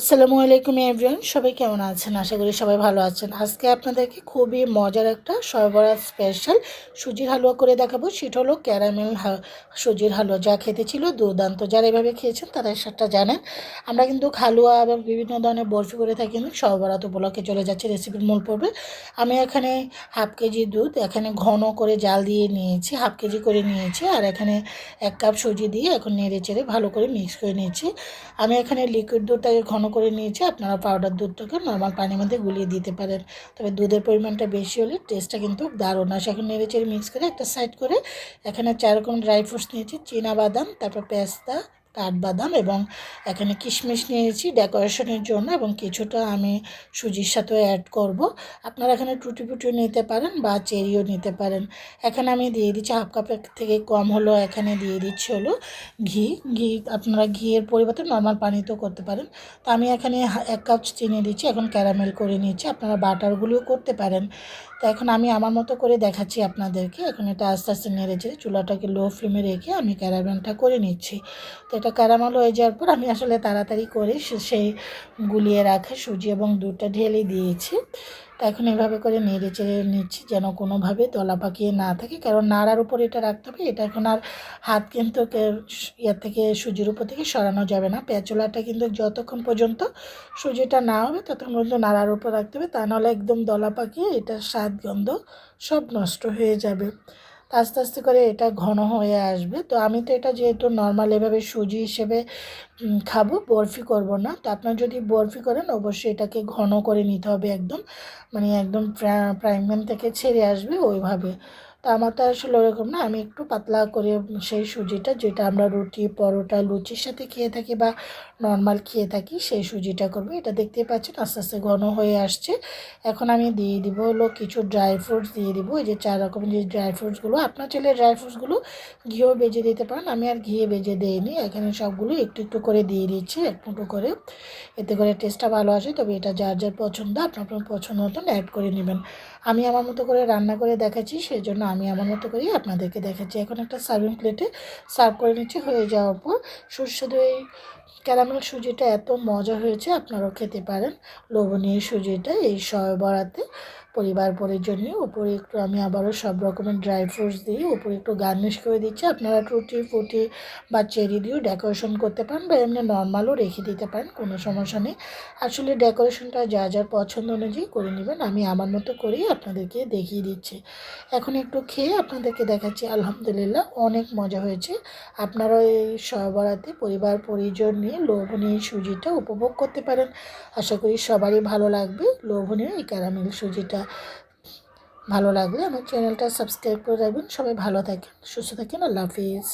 আসসালামু আলাইকুম এভরিওয়ান সবাই কেমন আছেন? আশা করি সবাই ভালো আছেন। আজকে আপনাদেরকে খুবই মজার একটা সরবরাহ স্পেশাল সুজির হালুয়া করে দেখাবো। সেটা হলো ক্যারামেল সুজির হালুয়া। যা খেতে ছিল দুর্দান্ত। যারা এভাবে খেয়েছেন, তারা সেটা জানেন। আমরা কিন্তু হালুয়া এবং বিভিন্ন ধরনের বরফি করে থাকি কিন্তু সরবরাহ উপলক্ষে চলে যাচ্ছে রেসিপির মূল পর্বে। আমি এখানে হাফ কেজি দুধ, এখানে ঘন করে জাল দিয়ে নিয়েছি হাফ কেজি করে নিয়েছি, আর এখানে এক কাপ সুজি দিয়ে এখন নেড়ে চেড়ে ভালো করে মিক্স করে নিয়েছি। আমি এখানে লিকুইড দুধটাকে ঘন করে নিয়েছি, আপনারা পাউডার দুধটাকে নর্মাল পানির মধ্যে গুলিয়ে দিতে পারেন। তবে দুধের পরিমাণটা বেশি হলে টেস্টটা কিন্তু দারুণ। আসে এখন নেড়ে চেড়ে মিক্স করে একটা সাইড করে এখানে চার রকম ড্রাই ফ্রুটস নিয়েছি, চীনা বাদাম, তারপর পেস্তা কাঠবাদাম এবং এখানে কিশমিশ নিয়েছি ডেকোরেশনের জন্য এবং কিছুটা আমি সুজির সাথেও অ্যাড করব। আপনারা এখানে টুটি ফুটিও নিতে পারেন বা চেরিও নিতে পারেন। এখানে আমি দিয়ে দিচ্ছি হাফ কাপের থেকে কম হলো এখানে দিয়ে দিচ্ছি হলো ঘি। ঘি আপনারা ঘিয়ের পরিবর্তে নর্মাল পানিতেও করতে পারেন। তো আমি এখানে এক কাপ চিনি দিচ্ছি, এখন ক্যারামেল করে নিচ্ছি। আপনারা বাটারগুলিও করতে পারেন। তো এখন আমি আমার মতো করে দেখাচ্ছি আপনাদেরকে। এখন এটা আস্তে আস্তে নেড়ে চেড়ে চুলাটাকে লো ফ্লেমে রেখে আমি ক্যারামেলটা করে নিচ্ছি। তো এটা ক্যারামেল হয়ে যাওয়ার পর আমি আসলে তাড়াতাড়ি করে সেই গুলিয়ে রাখা সুজি এবং দুধটা ঢেলে দিয়েছি। তা এখন এভাবে করে নেড়ে চেড়ে নিচ্ছি যেন কোনোভাবে দলা পাকিয়ে না থাকে। কারণ নাড়ার উপর এটা রাখতে হবে, এটা এখন আর হাত কিন্তু ইয়ার থেকে, সুজির উপর থেকে সরানো যাবে না। পেঁচলাটা কিন্তু যতক্ষণ পর্যন্ত সুজিটা না হবে, ততক্ষণ পর্যন্ত নাড়ার উপর রাখতে হবে। তা নাহলে একদম দলা পাকিয়ে এটার স্বাদ, গন্ধ সব নষ্ট হয়ে যাবে। আস্তে আস্তে করে এটা ঘন হয়ে আসবে। তো আমি তো এটা যেহেতু নর্মাল এভাবে সুজি হিসেবে খাব, বরফি করব না। তো আপনার যদি বরফি করেন, অবশ্যই এটাকে ঘন করে নিতে হবে একদম। মানে একদম প্রাইম থেকে ছেড়ে আসবে ওইভাবে। তো আমার তো আসলে ওরকম না, আমি একটু পাতলা করে সেই সুজিটা, যেটা আমরা রুটি, পরোটা, লুচির সাথে খেয়ে থাকি বা নর্মাল খেয়ে থাকি, সেই সুজিটা করব। এটা দেখতেই পাচ্ছেন আস্তে আস্তে ঘন হয়ে আসছে। এখন আমি দিয়ে দিব হলো কিছু ড্রাই ফ্রুটস দিয়ে দিব এই যে চার রকমের যে ড্রাই ফ্রুটসগুলো আপনার ছেলে ড্রাই ফ্রুটসগুলো ঘিও বেজে দিতে পারেন, আমি আর ঘিয়ে বেজে দিইনি। এখানে সবগুলো একটু একটু করে দিয়ে দিচ্ছি, এক মুঠো করে। এতে করে টেস্টটা ভালো আসে, তবে এটা যার যার পছন্দ, আপনার আপনার পছন্দ মতন অ্যাড করে নেবেন। আমি আমার মতো করে রান্না করে দেখাচ্ছি সেই জন্য আমি আমার মতো করি আপনাদেরকে দেখাচ্ছি। এখন একটা সার্ভিং প্লেটে সার্ভ করে নিচ্ছি হয়ে যাওয়ার পর সুস্বাদু এই ক্যারামেল সুজিটা এত মজা হয়েছে, আপনারাও খেতে পারেন। লোভনীয় সুজিটা এই সয় বরাতে পরিবার পরিজন্য উপরে একটু আমি আবারও সব রকমের ড্রাই ফ্রুটস দিয়ে উপরে একটু গার্নিশ করে দিচ্ছি। আপনারা টুটি ফুটি বা চেরি দিয়েও ডেকোরেশন করতে পারেন বা এমনি নর্মালও রেখে দিতে পারেন, কোনো সমস্যা নেই। আসলে ডেকোরেশনটা যা যার পছন্দ অনুযায়ী করে নেবেন, আমি আমার মতো করেই আপনাদেরকে দেখিয়ে দিচ্ছি। এখন একটু খেয়ে আপনাদেরকে দেখাচ্ছি, আলহামদুলিল্লাহ অনেক মজা হয়েছে। আপনারা এই সহবরাতে পরিবার পরিজন নিয়ে লোভনীয় সুজিটা উপভোগ করতে পারেন। আশা করি সবারই ভালো লাগবে। লোভনীয় এই ক্যারামেল সুজিটা। ভালো লাগলে আমার চ্যানেলটা সাবস্ক্রাইব করে রাখবেন। সবাই ভালো থাকেন সুস্থ থাকেন। আল্লাহ হাফিজ।